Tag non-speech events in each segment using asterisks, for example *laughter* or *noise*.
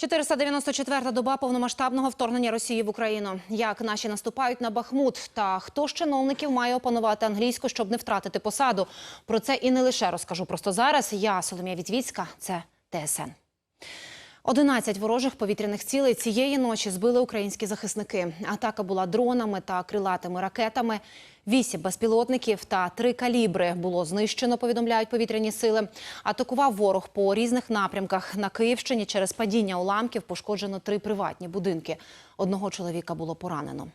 494-та доба повномасштабного вторгнення Росії в Україну. Як наші наступають на Бахмут та хто з чиновників має опанувати англійську, щоб не втратити посаду? Про це і не лише розкажу просто зараз. Я Соломія Вітвіцька. Це ТСН. 11 ворожих повітряних цілей цієї ночі збили українські захисники. Атака була дронами та крилатими ракетами. Вісім безпілотників та три калібри було знищено. Повідомляють повітряні сили. Атакував ворог по різних напрямках. На Київщині через падіння уламків пошкоджено три приватні будинки. Одного чоловіка було поранено.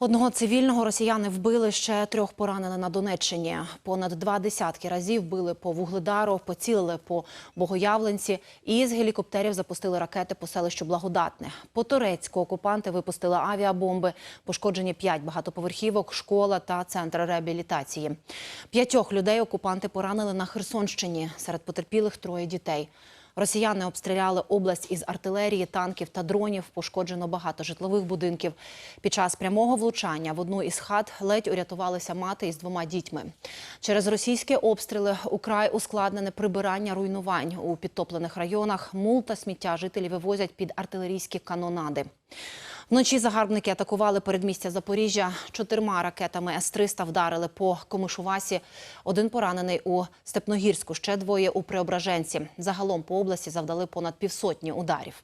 Одного цивільного росіяни вбили, ще трьох поранили на Донеччині. Понад два десятки разів били по Вугледару, поцілили по Богоявленці і з гелікоптерів запустили ракети по селищу Благодатне. По Турецьку окупанти випустили авіабомби, пошкоджені п'ять багатоповерхівок, школа та центр реабілітації. П'ятьох людей окупанти поранили на Херсонщині. Серед потерпілих троє дітей. Росіяни обстріляли область із артилерії, танків та дронів. Пошкоджено багато житлових будинків. Під час прямого влучання в одну із хат ледь урятувалися мати із двома дітьми. Через російські обстріли украй ускладнене прибирання руйнувань у підтоплених районах. Мул та сміття жителі вивозять під артилерійські канонади. Вночі загарбники атакували передмістя Запоріжжя. Чотирма ракетами С-300 вдарили по Комишувасі. Один поранений у Степногірську, ще двоє у Преображенці. Загалом по області завдали понад півсотні ударів.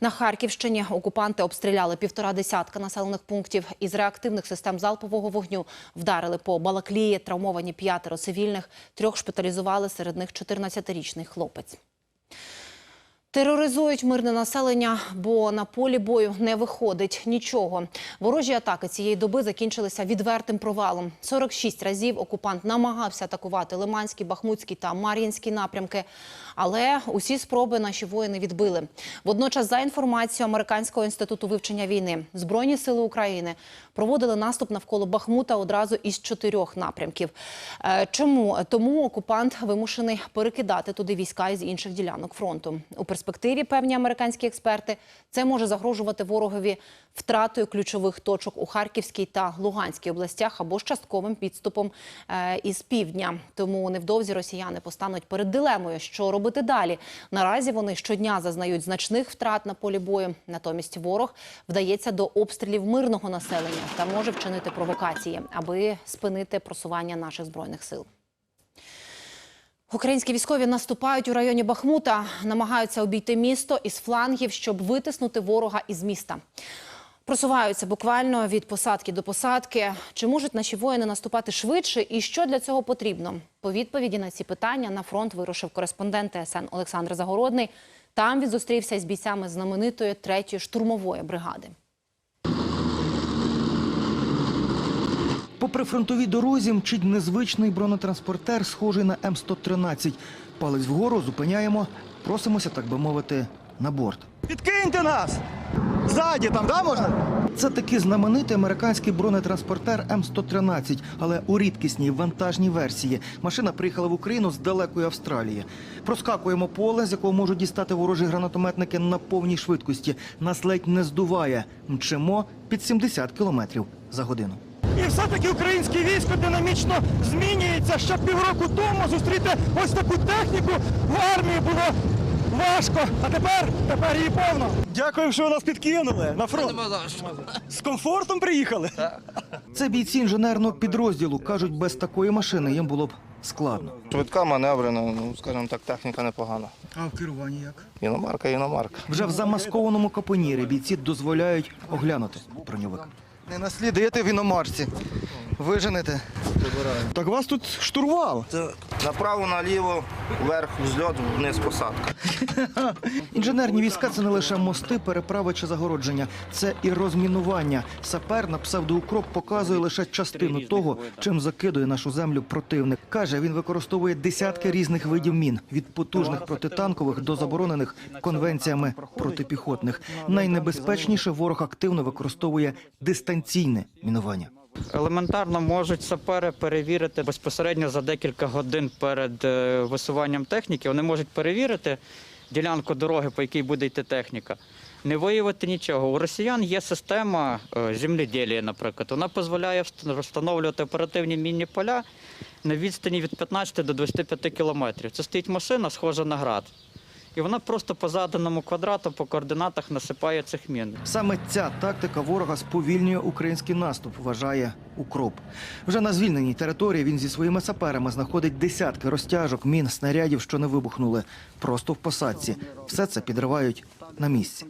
На Харківщині окупанти обстріляли півтора десятка населених пунктів. Із реактивних систем залпового вогню вдарили по Балаклії, травмовані п'ятеро цивільних. Трьох шпиталізували, серед них 14-річний хлопець. Тероризують мирне населення, бо на полі бою не виходить нічого. Ворожі атаки цієї доби закінчилися відвертим провалом. 46 разів окупант намагався атакувати Лиманський, Бахмутський та Мар'їнський напрямки, але усі спроби наші воїни відбили. Водночас, за інформацією Американського інституту вивчення війни, збройні сили України проводили наступ навколо Бахмута одразу із чотирьох напрямків. Е, Чому тому окупант вимушений перекидати туди війська із інших ділянок фронту у перспективі? Певні американські експерти це може загрожувати ворогові втратою ключових точок у Харківській та Луганській областях або ж частковим підступом е, із півдня. Тому невдовзі росіяни постануть перед дилемою, що робити далі. Наразі вони щодня зазнають значних втрат на полі бою. Натомість ворог вдається до обстрілів мирного населення та може вчинити провокації, аби спинити просування наших збройних сил. Українські військові наступають у районі Бахмута, намагаються обійти місто із флангів, щоб витиснути ворога із міста. Просуваються буквально від посадки до посадки. Чи можуть наші воїни наступати швидше і що для цього потрібно? По відповіді на ці питання на фронт вирушив кореспондент ТСН Олександр Загородний. Там він зустрівся із бійцями знаменитої 3-ї штурмової бригади. По прифронтовій дорозі мчить незвичний бронетранспортер, схожий на М113. Палець вгору зупиняємо, просимося, так би мовити, на борт. Підкиньте нас! Ззаді там, да, можна? Це такий знаменитий американський бронетранспортер М113, але у рідкісній вантажній версії. Машина приїхала в Україну з далекої Австралії. Проскакуємо поле, з якого можуть дістати ворожі гранатометники на повній швидкості. Нас ледь не здуває. Мчимо під 70 кілометрів за годину. І все-таки українське військо динамічно змінюється. Ще півроку тому зустріти ось таку техніку в армії було важко. А тепер, тепер її повно. Дякую, що ви нас підкинули на фронт. З комфортом приїхали. Це бійці інженерного підрозділу. Кажуть, без такої машини їм було б складно. Швидка маневрена, ну скажімо так, техніка непогана. А в керуванні як? Іномарка, іномарка. Вже в замаскованому капонірі бійці дозволяють оглянути броньовик. Не наслідуєте в іномарці. Виженете. Так у вас тут штурвал. Направо, наліво, вверх, взльот, вниз посадка. *laughs* Інженерні війська це не лише мости, переправи чи загородження, це і розмінування. Сапер на псевдоукроп показує лише частину того, чим закидує нашу землю противник. Каже, він використовує десятки різних видів мін від потужних протитанкових до заборонених конвенціями протипіхотних. Найнебезпечніше ворог активно використовує дистанційне мінування. Елементарно можуть сапери перевірити безпосередньо за декілька годин перед е, висуванням техніки. Вони можуть перевірити ділянку дороги, по якій буде йти техніка. Не виявити нічого. У росіян є система е, наприклад. Вона дозволяє встановлювати оперативні мінні поля на відстані від 15 до 25 кілометрів. Це стоїть машина, схожа на град. І вона просто по заданому квадрату, по координатах насипає цих мін. Саме ця тактика ворога сповільнює український наступ, вважає укроп. Вже на звільненій території він зі своїми саперами знаходить десятки розтяжок, мін, снарядів, що не вибухнули, просто в посадці. Все це підривають на місці.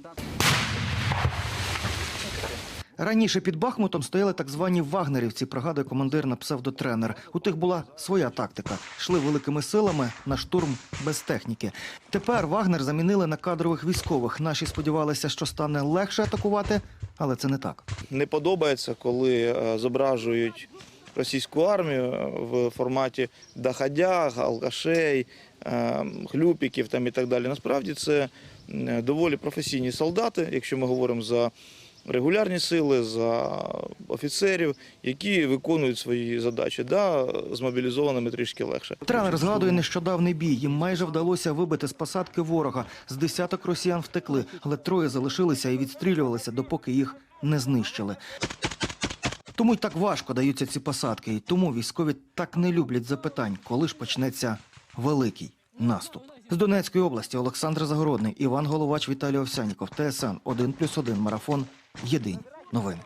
Раніше під Бахмутом стояли так звані вагнерівці, пригадує командир на псевдотренер. У тих була своя тактика. Йшли великими силами на штурм без техніки. Тепер Вагнер замінили на кадрових військових. Наші сподівалися, що стане легше атакувати, але це не так. не подобається, коли е, зображують російську армію е, в форматі доходяг, алкашей, е, хлюпіків там і так далі. Насправді це доволі професійні солдати, якщо ми говоримо за регулярні сили, за офіцерів, які виконують свої задачі. Да, з мобілізованими трішки легше. Тренер згадує нещодавний бій. Їм майже вдалося вибити з посадки ворога. З десяток росіян втекли, але троє залишилися і відстрілювалися, допоки їх не знищили. Тому й так важко даються ці посадки, і тому військові так не люблять запитань, коли ж почнеться великий наступ. З Донецької області Олександр Загородний, Іван Головач, Віталій Овсяніков, ТСН 1+,1 Марафон. Єдині новини.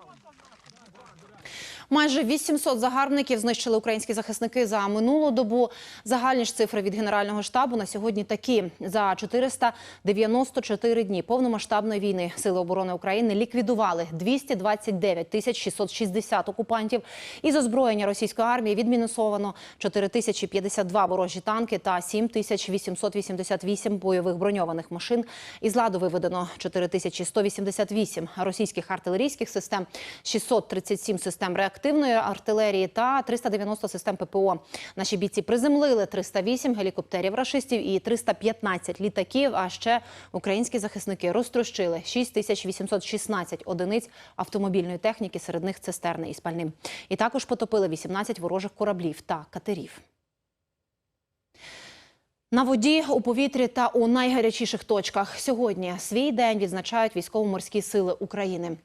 Майже 800 загарбників знищили українські захисники за минулу добу. Загальні ж цифри від Генерального штабу на сьогодні такі. За 494 дні повномасштабної війни Сили оборони України ліквідували 229 тисяч 660 окупантів. Із озброєння російської армії відмінусовано 4052 ворожі танки та 7888 бойових броньованих машин. Із ладу виведено 4188 російських артилерійських систем, 637 систем реактивної артилерії та 390 систем ППО. Наші бійці приземлили 308 гелікоптерів рашистів і 315 літаків. А ще українські захисники розтрощили 6816 одиниць автомобільної техніки, серед них цистерни і спальним. І також потопили 18 ворожих кораблів та катерів. На воді, у повітрі та у найгарячіших точках сьогодні свій день відзначають військово-морські сили України.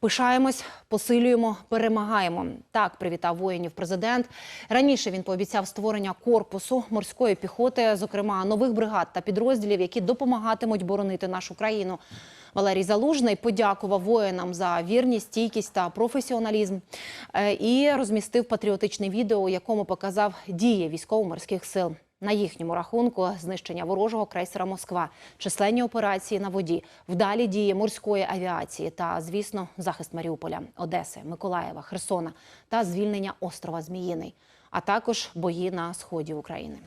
Пишаємось, посилюємо, перемагаємо. Так привітав воїнів президент. Раніше він пообіцяв створення корпусу морської піхоти, зокрема нових бригад та підрозділів, які допомагатимуть боронити нашу країну. Валерій Залужний подякував воїнам за вірність, стійкість та професіоналізм е, і розмістив патріотичне відео, у якому показав дії військово-морських сил. На їхньому рахунку знищення ворожого крейсера Москва, численні операції на воді, вдалі дії морської авіації та, звісно, захист Маріуполя, Одеси, Миколаєва, Херсона та звільнення острова Зміїний, а також бої на сході України.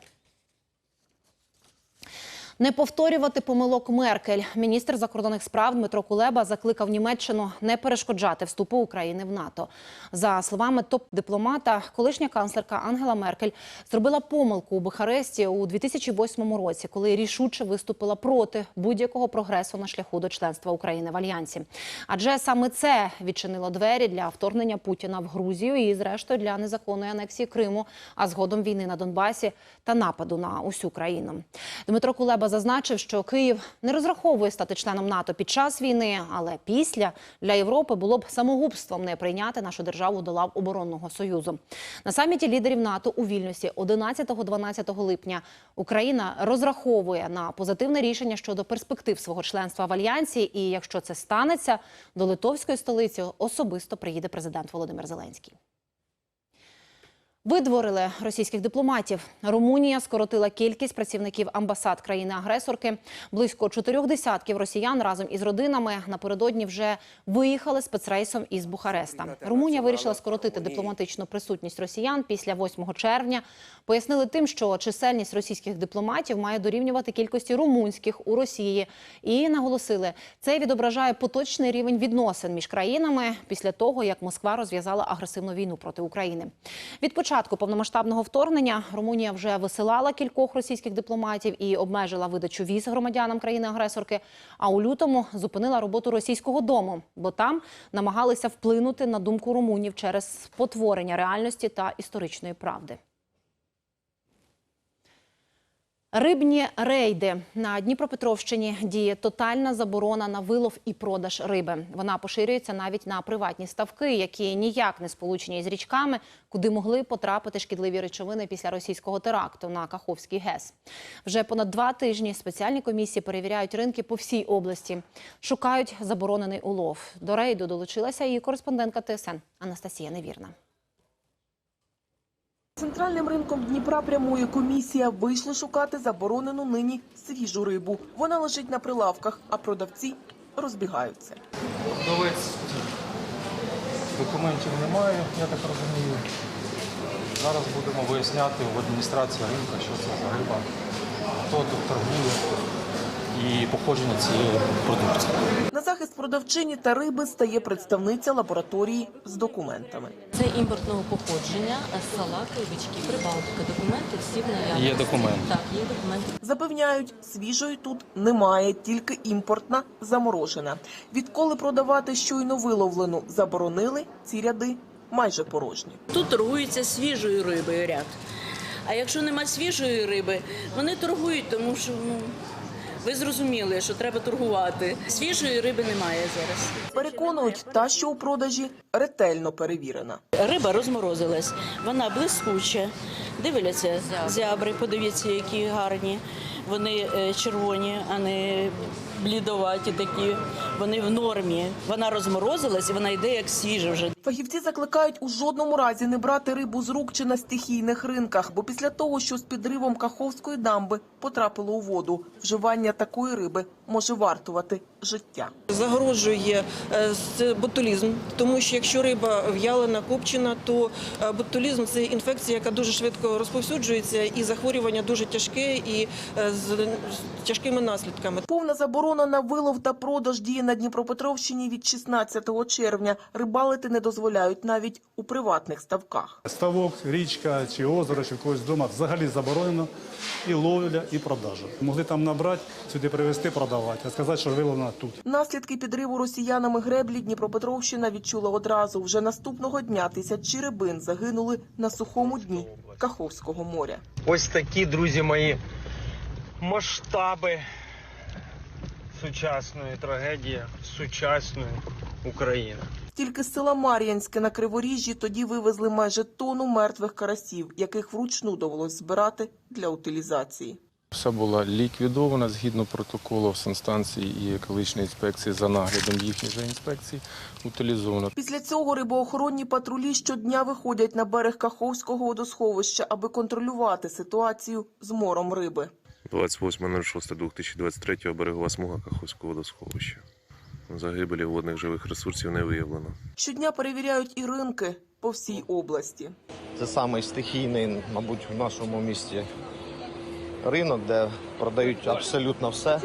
Не повторювати помилок Меркель. Міністр закордонних справ Дмитро Кулеба закликав Німеччину не перешкоджати вступу України в НАТО. За словами топ-дипломата, колишня канцлерка Ангела Меркель зробила помилку у Бухаресті у 2008 році, коли рішуче виступила проти будь-якого прогресу на шляху до членства України в альянсі. Адже саме це відчинило двері для вторгнення Путіна в Грузію і, зрештою, для незаконної анексії Криму, а згодом війни на Донбасі та нападу на усю країну. Дмитро Кулеба зазначив, що Київ не розраховує стати членом НАТО під час війни, але після для Європи було б самогубством не прийняти нашу державу до лав оборонного союзу. На саміті лідерів НАТО у Вільнюсі 11-12 липня Україна розраховує на позитивне рішення щодо перспектив свого членства в альянсі. І якщо це станеться, до литовської столиці особисто приїде президент Володимир Зеленський. Видворили російських дипломатів. Румунія скоротила кількість працівників амбасад країни-агресорки. Близько чотирьох десятків росіян разом із родинами напередодні вже виїхали спецрейсом із Бухареста. Румунія вирішила скоротити дипломатичну присутність росіян після 8 червня. Пояснили тим, що чисельність російських дипломатів має дорівнювати кількості румунських у Росії. І наголосили, це відображає поточний рівень відносин між країнами після того, як Москва розв'язала агресивну війну проти України. Від початку повномасштабного вторгнення Румунія вже висилала кількох російських дипломатів і обмежила видачу віз громадянам країни-агресорки. А у лютому зупинила роботу російського дому, бо там намагалися вплинути на думку румунів через спотворення реальності та історичної правди. Рибні рейди на Дніпропетровщині діє тотальна заборона на вилов і продаж риби. Вона поширюється навіть на приватні ставки, які ніяк не сполучені з річками, куди могли потрапити шкідливі речовини після російського теракту на Каховський ГЕС. Вже понад два тижні спеціальні комісії перевіряють ринки по всій області, шукають заборонений улов. До рейду долучилася і кореспондентка ТСН Анастасія Невірна. Центральним ринком Дніпра прямує комісія. Вийшли шукати заборонену нині свіжу рибу. Вона лежить на прилавках, а продавці розбігаються. Продавець документів немає, я так розумію. Зараз будемо виясняти в адміністрації ринку, що це за риба, хто тут торгує і походження цієї продукції. На захист продавчині та риби стає представниця лабораторії з документами. Це імпортного походження, салати, бички, прибалтика. Документи всі в наявності. Є документи. Так, є документи. Запевняють, свіжої тут немає, тільки імпортна заморожена. Відколи продавати щойно виловлену заборонили, ці ряди майже порожні. Тут торгується свіжою рибою ряд. А якщо нема свіжої риби, вони торгують, тому що ну, ви зрозуміли, що треба торгувати. Свіжої риби немає зараз. Переконують, та, що у продажі ретельно перевірена. Риба розморозилась, вона блискуча. Дивляться зябри, подивіться, які гарні. Вони е, червоні, а не блідоваті такі. Вони в нормі. Вона розморозилась, і вона йде як свіжа вже. Фахівці закликають у жодному разі не брати рибу з рук чи на стихійних ринках, бо після того, що з підривом Каховської дамби потрапило у воду, вживання такої риби може вартувати життя. загрожує е, ботулізм, тому що якщо риба в'ялена, копчена, то е, ботулізм це інфекція, яка дуже швидко розповсюджується, і захворювання дуже тяжке і е, з тяжкими наслідками. Повна заборона на вилов та продаж діє на Дніпропетровщині від 16 червня. Рибалити не дозволяють навіть у приватних ставках. Ставок, річка чи озеро, чи в когось вдома взагалі заборонено і ловля, і продажа. Могли там набрати, сюди привезти, продавати, а сказати, що виловлено тут. Наслідки підриву росіянами греблі Дніпропетровщина відчула одразу. Вже наступного дня тисячі рибин загинули на сухому дні Каховського моря. Ось такі, друзі мої, масштаби сучасної трагедії, сучасної України. Тільки з села Мар'янське на Криворіжжі тоді вивезли майже тонну мертвих карасів, яких вручну довелось збирати для утилізації. Все було ліквідовано згідно протоколу санстанції і екологічної інспекції за наглядом їхніх же інспекцій. Утилізовано. Після цього рибоохоронні патрулі щодня виходять на берег Каховського водосховища, аби контролювати ситуацію з мором риби. 28.06.2023 берегова смуга Каховського водосховища. Загибелі водних живих ресурсів не виявлено. Щодня перевіряють і ринки по всій області. Це самий стихійний, мабуть, в нашому місті ринок, де продають абсолютно все.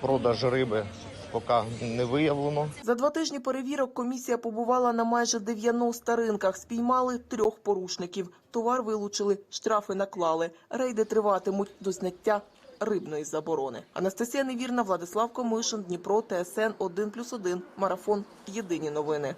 Продаж риби поки не виявлено. За два тижні перевірок комісія побувала на майже 90 ринках. Спіймали трьох порушників. Товар вилучили, штрафи наклали. Рейди триватимуть до зняття рибної заборони. Анастасія Невірна, Владислав Комишин, Дніпро, ТСН 1+,1. Марафон. Єдині новини.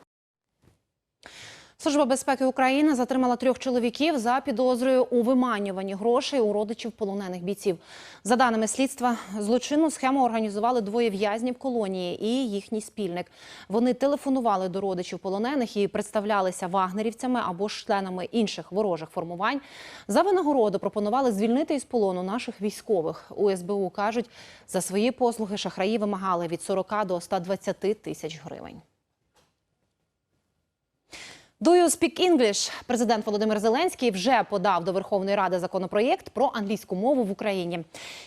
Служба безпеки України затримала трьох чоловіків за підозрою у виманюванні грошей у родичів полонених бійців. За даними слідства, злочинну схему організували двоє в'язнів колонії і їхній спільник. Вони телефонували до родичів полонених і представлялися вагнерівцями або ж членами інших ворожих формувань. За винагороду пропонували звільнити із полону наших військових. У СБУ кажуть, за свої послуги шахраї вимагали від 40 до 120 тисяч гривень. Do you speak English? Президент Володимир Зеленський вже подав до Верховної Ради законопроєкт про англійську мову в Україні.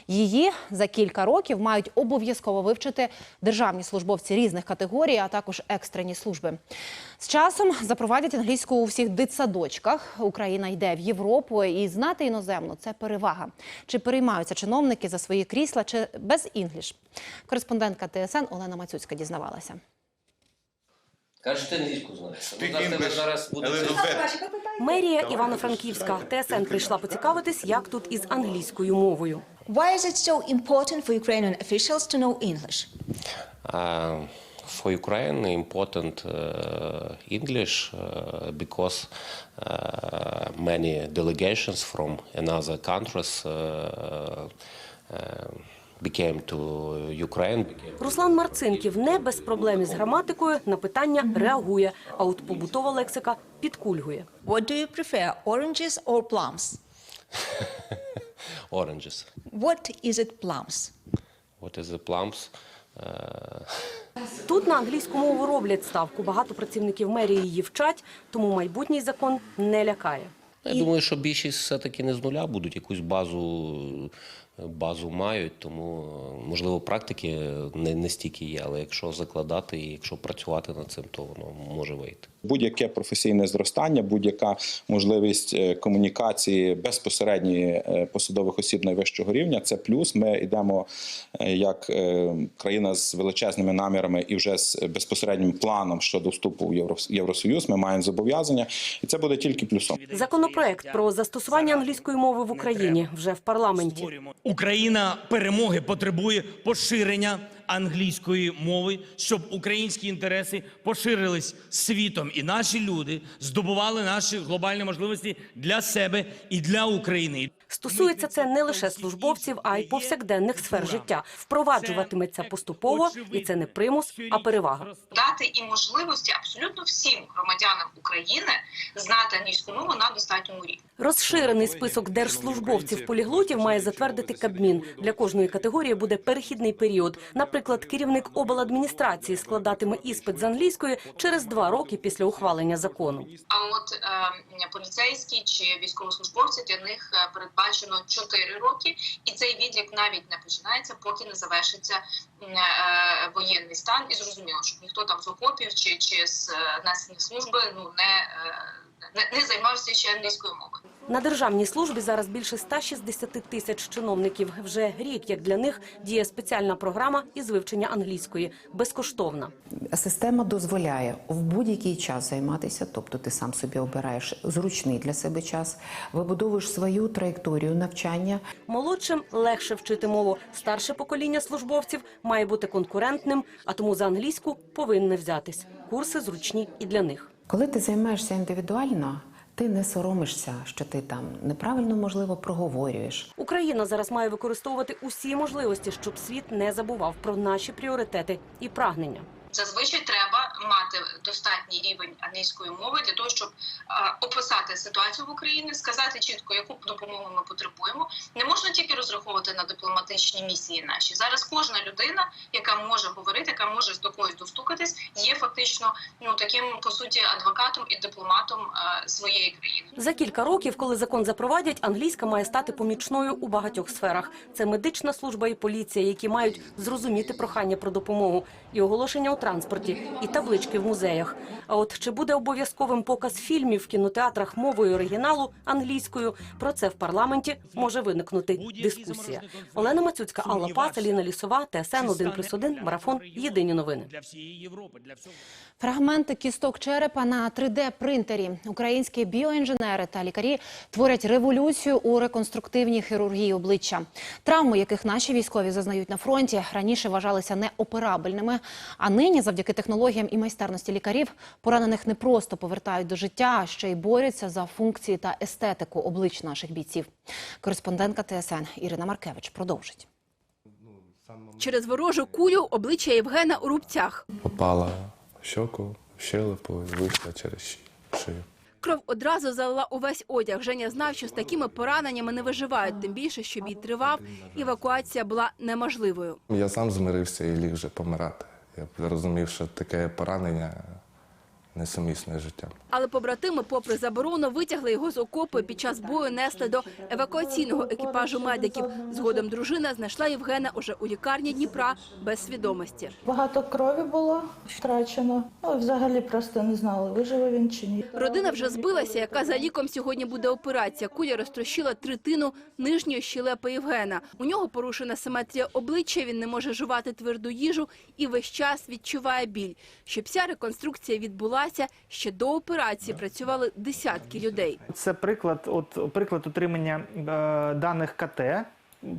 Її за кілька років мають обов'язково вивчити державні службовці різних категорій, а також екстрені служби. З часом запровадять англійську у всіх дитсадочках. Україна йде в Європу, і знати іноземну це перевага. Чи переймаються чиновники за свої крісла, чи без інгліш? Кореспондентка ТСН Олена Мацюцька дізнавалася. Кажете, англійську знаєш. Ну, нас тебе зараз буде Мерія Івано-Франківська. ТСН прийшла поцікавитись, як тут із англійською мовою. Why is it so important for Ukrainian officials to know English? Uh, for Ukraine important uh, English uh, because uh, many delegations from another countries uh, uh. Руслан Марцинків не без проблем із граматикою на питання реагує, а от побутова лексика підкульгує. What do you prefer, oranges or plums? *laughs* Oranges. What is it plums? What is the plums? Тут на англійську мову роблять ставку. Багато працівників мерії її вчать, тому майбутній закон не лякає. Я думаю, що більшість все-таки не з нуля будуть, якусь базу, базу мають, тому можливо практики не, не стільки є, але якщо закладати і якщо працювати над цим, то воно може вийти. Будь-яке професійне зростання, будь-яка можливість е, комунікації безпосередньої е, посадових осіб найвищого рівня це плюс. Ми йдемо е, як країна з величезними намірами і вже з безпосереднім планом щодо вступу в Євро- Євросоюз. Ми маємо зобов'язання, і це буде тільки плюсом. Законопроект про застосування англійської мови в Україні вже в парламенті. Україна перемоги потребує поширення англійської мови, щоб українські інтереси поширились світом, і наші люди здобували наші глобальні можливості для себе і для України. Стосується це не лише службовців, а й повсякденних сфер життя. Впроваджуватиметься поступово, і це не примус, а перевага. дати і можливості абсолютно всім громадянам України знати англійську мову на достатньому рівні. Розширений список держслужбовців-поліглотів має затвердити Кабмін. Для кожної категорії буде перехідний період. Наприклад, керівник обладміністрації складатиме іспит з англійської через два роки після ухвалення закону. А от е, поліцейські чи військовослужбовці для них е, передбачено 4 роки, і цей відлік навіть не починається, поки не завершиться м, е, воєнний стан. І зрозуміло, щоб ніхто там з окопів чи, чи з е, несення служби ну не, е, не, не займався ще англійською мовою. На державній службі зараз більше 160 тисяч чиновників. Вже рік, як для них, діє спеціальна програма із вивчення англійської, безкоштовна. Система дозволяє в будь-який час займатися, тобто ти сам собі обираєш зручний для себе час, вибудовуєш свою траєкторію навчання. Молодшим легше вчити мову. Старше покоління службовців має бути конкурентним, а тому за англійську повинне взятись. Курси зручні і для них. Коли ти займаєшся індивідуально, ти не соромишся, що ти там неправильно можливо проговорюєш. Україна зараз має використовувати усі можливості, щоб світ не забував про наші пріоритети і прагнення. Зазвичай треба мати достатній рівень англійської мови для того, щоб описати ситуацію в Україні, сказати чітко, яку допомогу ми потребуємо. Не можна тільки розраховувати на дипломатичні місії наші. Зараз кожна людина, яка може говорити, яка може до когось достукатись, є фактично ну таким по суті адвокатом і дипломатом своєї країни. За кілька років, коли закон запровадять, англійська має стати помічною у багатьох сферах. Це медична служба і поліція, які мають зрозуміти прохання про допомогу, і оголошення у транспорті, і таблички в музеях. А от чи буде обов'язковим показ фільмів в кінотеатрах мовою оригіналу англійською? Про це в парламенті може виникнути дискусія. Олена Мацюцька, Алла Пац, Аліна Лісова, ТСН 1+,1, Марафон. Єдині новини. Для всієї Європи, для. Фрагменти кісток черепа на 3D-принтері. Українські біоінженери та лікарі творять революцію у реконструктивній хірургії обличчя. Травми, яких наші військові зазнають на фронті, раніше вважалися неоперабельними. А нині, завдяки технологіям і майстерності лікарів, поранених не просто повертають до життя, а ще й борються за функції та естетику облич наших бійців. Кореспондентка ТСН Ірина Маркевич продовжить. Через ворожу кулю обличчя Євгена у рубцях. Попала в щоку, в щелепу і вийшла через шию. Кров одразу залила увесь одяг. Женя знав, що з такими пораненнями не виживають, тим більше, що бій тривав, евакуація була неможливою. Я сам змирився і ліг вже помирати. Я розумів, що таке поранення несумісне з життям. Але побратими, попри заборону, витягли його з окопу і під час бою несли до евакуаційного екіпажу медиків. Згодом дружина знайшла Євгена уже у лікарні Дніпра без свідомості. Багато крові було втрачено. Ну, взагалі просто не знали, виживе він чи ні. Родина вже збилася, яка за ліком сьогодні буде операція. Куля розтрощила третину нижньої щелепи Євгена. У нього порушена симетрія обличчя, він не може жувати тверду їжу і весь час відчуває біль. Щоб ця реконструкція відбулася, ще до операції працювали десятки людей. Це приклад, от приклад отримання е, даних КТ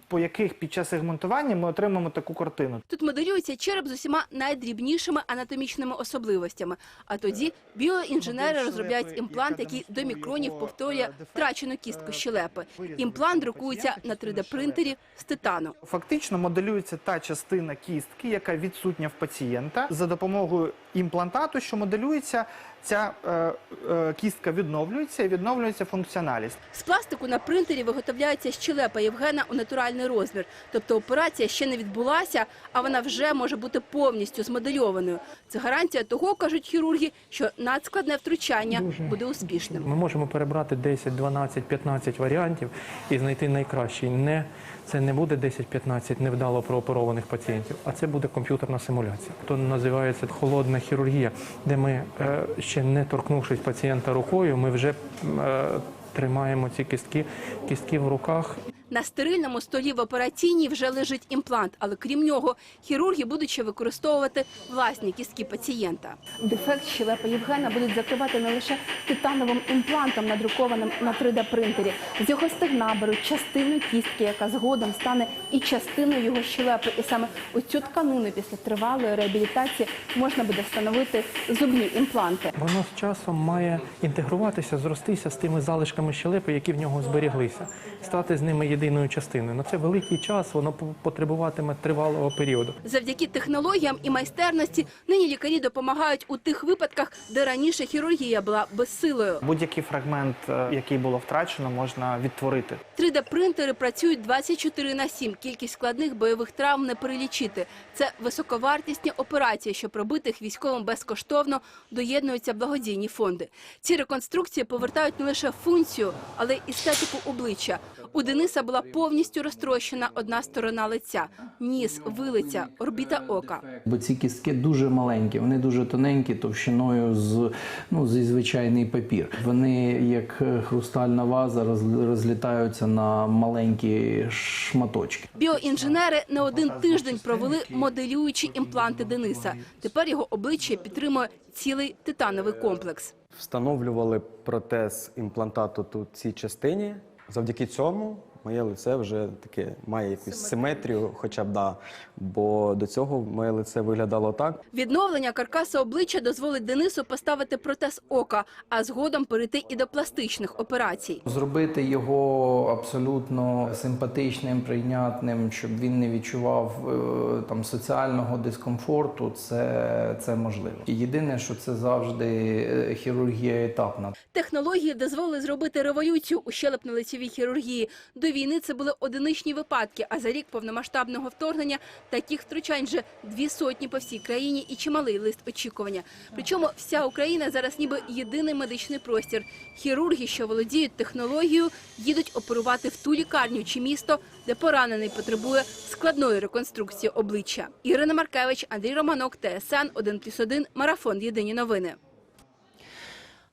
по яких під час сегментування ми отримаємо таку картину. Тут моделюється череп з усіма найдрібнішими анатомічними особливостями. А тоді біоінженери розробляють імплант, який до мікронів повторює втрачену кістку щелепи. Імплант друкується на 3D-принтері з титану. Фактично моделюється та частина кістки, яка відсутня в пацієнта. За допомогою імплантату, що моделюється, ця е, е, кістка відновлюється і відновлюється функціоналість. З пластику на принтері виготовляється щелепа Євгена у натуральний розмір. Тобто операція ще не відбулася, а вона вже може бути повністю змодельованою. Це гарантія того, кажуть хірурги, що надскладне втручання буде успішним. Ми можемо перебрати 10, 12, 15 варіантів і знайти найкращий. Не, це не буде 10-15 невдало прооперованих пацієнтів, а це буде комп'ютерна симуляція. То називається холодна хірургія, де ми, е, ще не торкнувшись пацієнта рукою, ми вже е, тримаємо ці кістки, кістки в руках На стерильному столі в операційній вже лежить імплант, але крім нього, хірурги будуть ще використовувати власні кістки пацієнта. Дефект щелепи Євгена будуть закривати не лише титановим імплантом, надрукованим на 3D-принтері. З його стегна беруть частину кістки, яка згодом стане і частиною його щелепи. І саме у цю тканину після тривалої реабілітації можна буде встановити зубні імпланти. Воно з часом має інтегруватися, зростися з тими залишками щелепи, які в нього зберіглися, стати з ними єдиною частиною. На це великий час, воно по- потребуватиме тривалого періоду. Завдяки технологіям і майстерності нині лікарі допомагають у тих випадках, де раніше хірургія була безсилою. Будь-який фрагмент, е, який було втрачено, можна відтворити. 3D-принтери працюють 24 на 7. Кількість складних бойових травм не перелічити. Це високовартісні операції, що пробитих військовим безкоштовно доєднуються благодійні фонди. Ці реконструкції повертають не лише функцію, але й естетику обличчя. У Дениса була повністю розтрощена одна сторона лиця – ніс, вилиця, орбіта ока. Бо ці кістки дуже маленькі, вони дуже тоненькі, товщиною з ну зі звичайний папір. Вони як е, хрустальна ваза розлітаються на маленькі шматочки. Біоінженери не один тиждень провели моделюючи імпланти Дениса. Тепер його обличчя підтримує цілий титановий комплекс. Встановлювали протез імплантату тут цій частині. Завдяки цьому моє лице вже таке має якусь симетрію, хоча б да. Бо до цього моє лице виглядало так. Відновлення каркаса обличчя дозволить Денису поставити протез ока, а згодом перейти і до пластичних операцій. Зробити його абсолютно симпатичним, прийнятним, щоб він не відчував е, там соціального дискомфорту. Це, це можливо. Єдине, що це завжди е, хірургія етапна. Технології дозволили зробити революцію у щелепно-лицевій хірургії. До війни це були одиничні випадки, а за рік повномасштабного вторгнення таких втручань вже дві сотні по всій країні і чималий лист очікування. Причому вся Україна зараз ніби єдиний медичний простір. Хірурги, що володіють технологією, їдуть оперувати в ту лікарню чи місто, де поранений потребує складної реконструкції обличчя. Ірина Маркевич, Андрій Романок, ТСН 1+,1, Марафон. Єдині новини.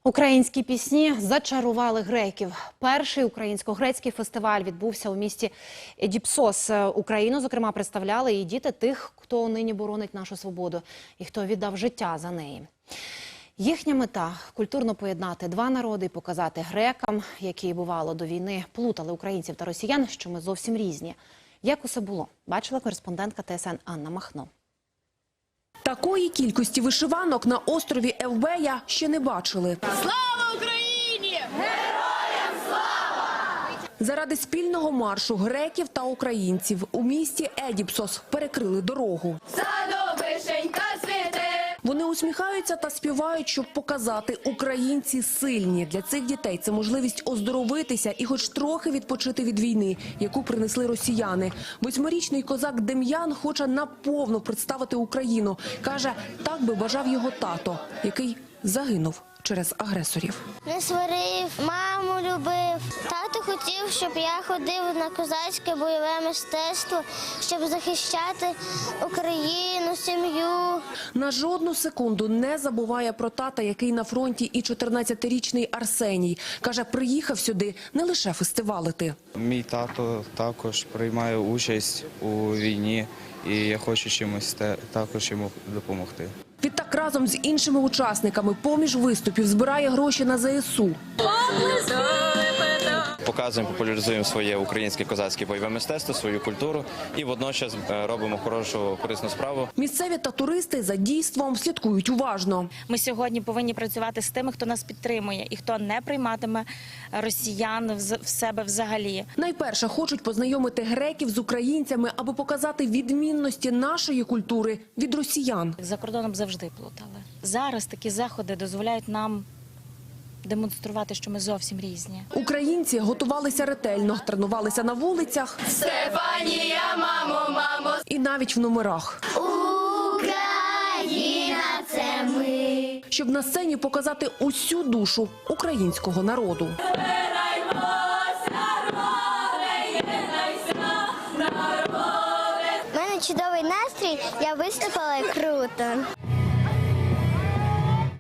Українські пісні зачарували греків. Перший українсько-грецький фестиваль відбувся у місті Діпсос. Україну, зокрема, представляли і діти тих, хто нині боронить нашу свободу і хто віддав життя за неї. Їхня мета культурно поєднати два народи і показати грекам, які бувало до війни, плутали українців та росіян, що ми зовсім різні. Як усе було, бачила кореспондентка ТСН Анна Махно. Такої кількості вишиванок на острові Евбея ще не бачили. Слава Україні! Героям слава! Заради спільного маршу греків та українців у місті Едіпсос перекрили дорогу. Вони усміхаються та співають, щоб показати українці сильні. Для цих дітей це можливість оздоровитися і, хоч трохи відпочити від війни, яку принесли росіяни. Восьмирічний козак Дем'ян хоче наповну представити Україну. каже, так би бажав його тато, який загинув через агресорів. Не сварив, маму любив. Тато хотів, щоб я ходив на козацьке бойове мистецтво, щоб захищати Україну, сім'ю. На жодну секунду не забуває про тата, який на фронті, і 14-річний Арсеній. Каже, приїхав сюди не лише фестивалити. Мій тато також приймає участь у війні, і я хочу чимось те- також йому допомогти. Відтак разом з іншими учасниками поміж виступів збирає гроші на ЗСУ. Показуємо, популяризуємо своє українське козацьке бойове мистецтво, свою культуру і водночас е, робимо хорошу корисну справу. Місцеві та туристи за дійством слідкують уважно. Ми сьогодні повинні працювати з тими, хто нас підтримує і хто не прийматиме росіян в в себе взагалі. Найперше хочуть познайомити греків з українцями, аби показати відмінності нашої культури від росіян. За кордоном завжди плутали. Зараз такі заходи дозволяють нам демонструвати, що ми зовсім різні. Українці готувалися ретельно, тренувалися на вулицях Стефанія, мамо, мамо. і навіть в номерах, Україна це ми. щоб на сцені показати усю душу українського народу. У мене чудовий настрій, я виступила круто.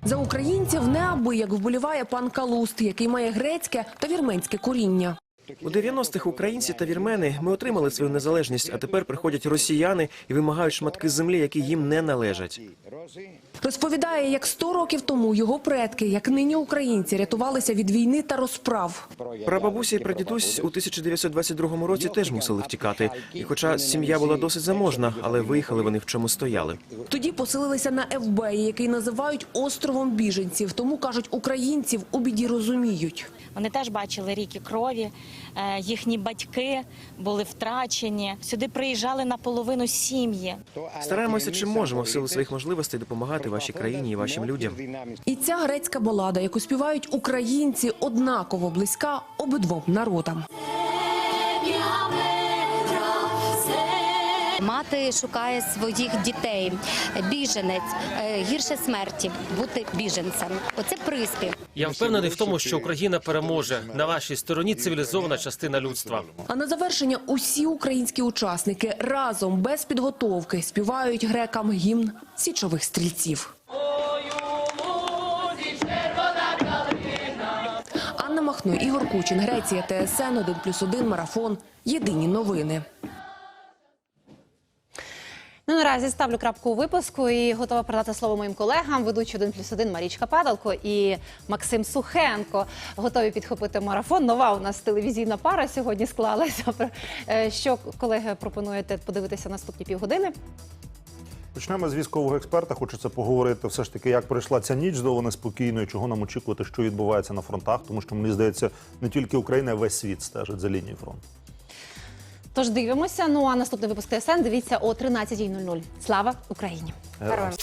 За українців неабияк вболіває пан Калуст, який має грецьке та вірменське коріння. У 90-х українці та вірмени ми отримали свою незалежність, а тепер приходять росіяни і вимагають шматки землі, які їм не належать. Розповідає, як 100 років тому його предки, як нині українці, рятувалися від війни та розправ. Прабабуся і прадідусь у 1922 році теж мусили втікати. І хоча сім'я була досить заможна, але виїхали вони в чому стояли. Тоді поселилися на ФБ, який називають островом біженців. Тому кажуть, українців у біді розуміють. Вони теж бачили ріки крові, е, їхні батьки були втрачені. Сюди приїжджали наполовину сім'ї. Стараємося, чи можемо в силу своїх можливостей допомагати вашій країні і вашим людям. І ця грецька балада, яку співають українці, однаково близька обидвом народам. Мати шукає своїх дітей. Біженець е, гірше смерті бути біженцем. Оце приспів. Я впевнений в тому, що Україна переможе на вашій стороні цивілізована частина людства. А на завершення усі українські учасники разом без підготовки співають грекам гімн січових стрільців. Анна Махно, Ігор Кучин, Греція, ТСН 1+,1, Марафон. Єдині новини. Ну, наразі ставлю крапку у випуску і готова передати слово моїм колегам. Ведучі 1 плюс 1 Марічка Падалко і Максим Сухенко готові підхопити марафон. Нова у нас телевізійна пара сьогодні склалася. *laughs* Е, Що колеги пропонуєте подивитися наступні півгодини? Почнемо з військового експерта. Хочеться поговорити все ж таки, як пройшла ця ніч доволі спокійно і чого нам очікувати, що відбувається на фронтах, тому що мені здається, не тільки Україна, а весь світ стежить за лінією фронту. Тож дивимося. Ну а наступний випуск ТСН дивіться о 13.00. Слава Україні! Героям!